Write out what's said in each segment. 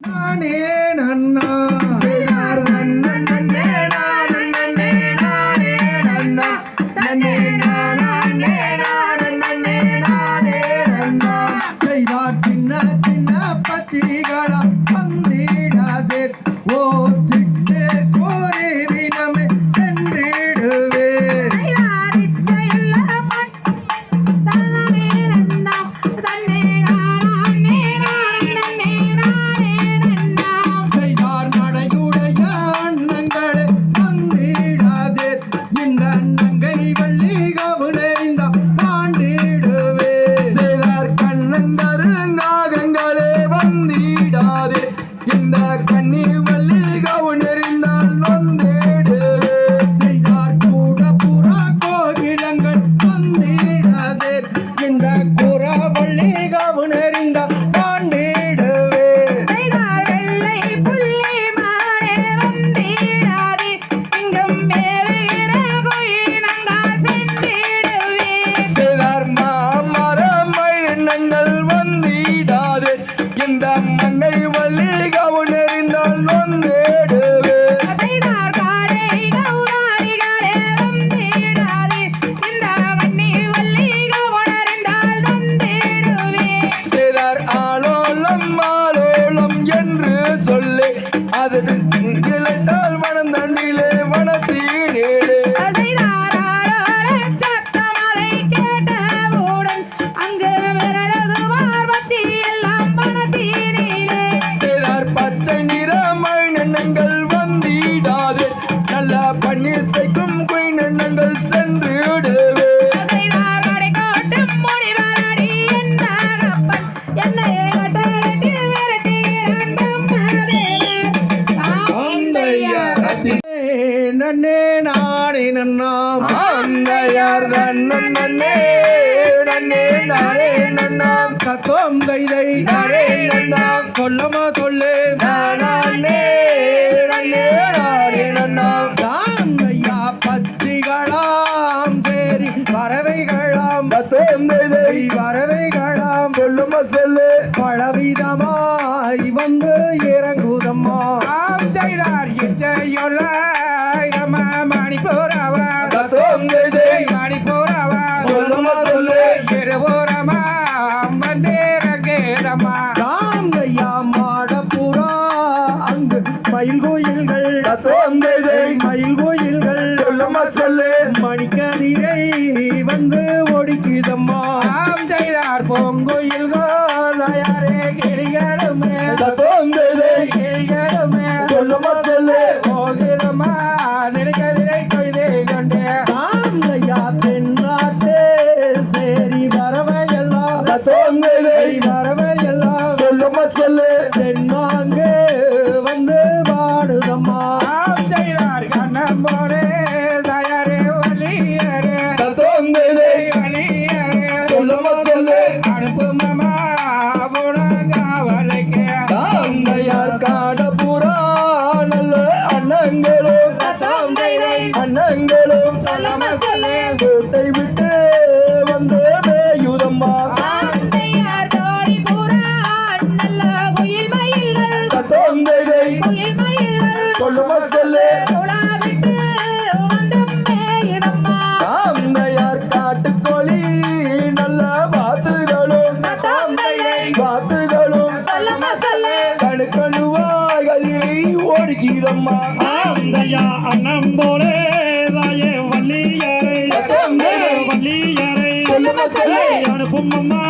ನಾನೇ ನನ್ನ பன்னீர் சைக்கும் குயின் எண்ணங்கள் சென்று விடுவே. நன்னே நானே நன்னாம். அந்தையார் நன்னன் நன்னே நன்னே நானே நன்னாம். கத்தோம் கைதை. நானே நன்னாம். சொல்லமா சொல்லே. வந்து இறங்குதம்மா. செய்தார் இச்சையொல்ல மணி போறவா மணி போறவா சொல்லுமா சொல்லு. பெருவோரமா வந்தேரங்கேதம்மா தாங்கையா மாடப்புறா அங்கு மயில் கோயில்கள். மயில் கோயில்கள். சொல்லுமா சொல்லு. மணிக்கதிரை வந்து ஒடிக்குதம்மா. செய்தார் பொங்கோயில்கள் தயாரே கிளிகள் வேண்டுமா சொல்லு தாந்தையார் காட்டுக்கோழி நல்ல வாத்துகளும். வாத்துகளும். கணுக்கணுவாய் கதிரை ஓடுகிறம்மா. தாந்தையா அண்ணம் போலே தாயே வள்ளியாரை. அனுப்பும் அம்மா.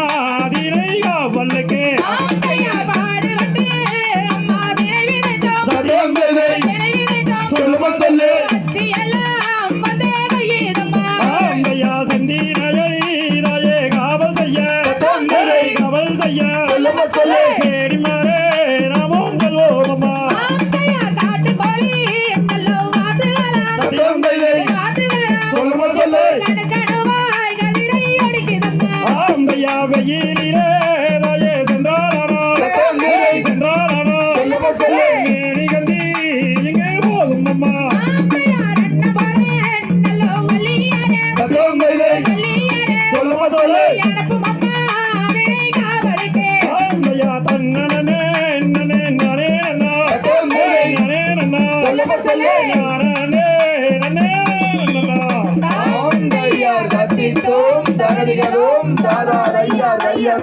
சும்மா சொல்லு. சொல்லு. கேடி மாறே நாமும் கல்வோமம்மா சொல்லுமா சொல்லு. வெயிலே ராதா தையா தையா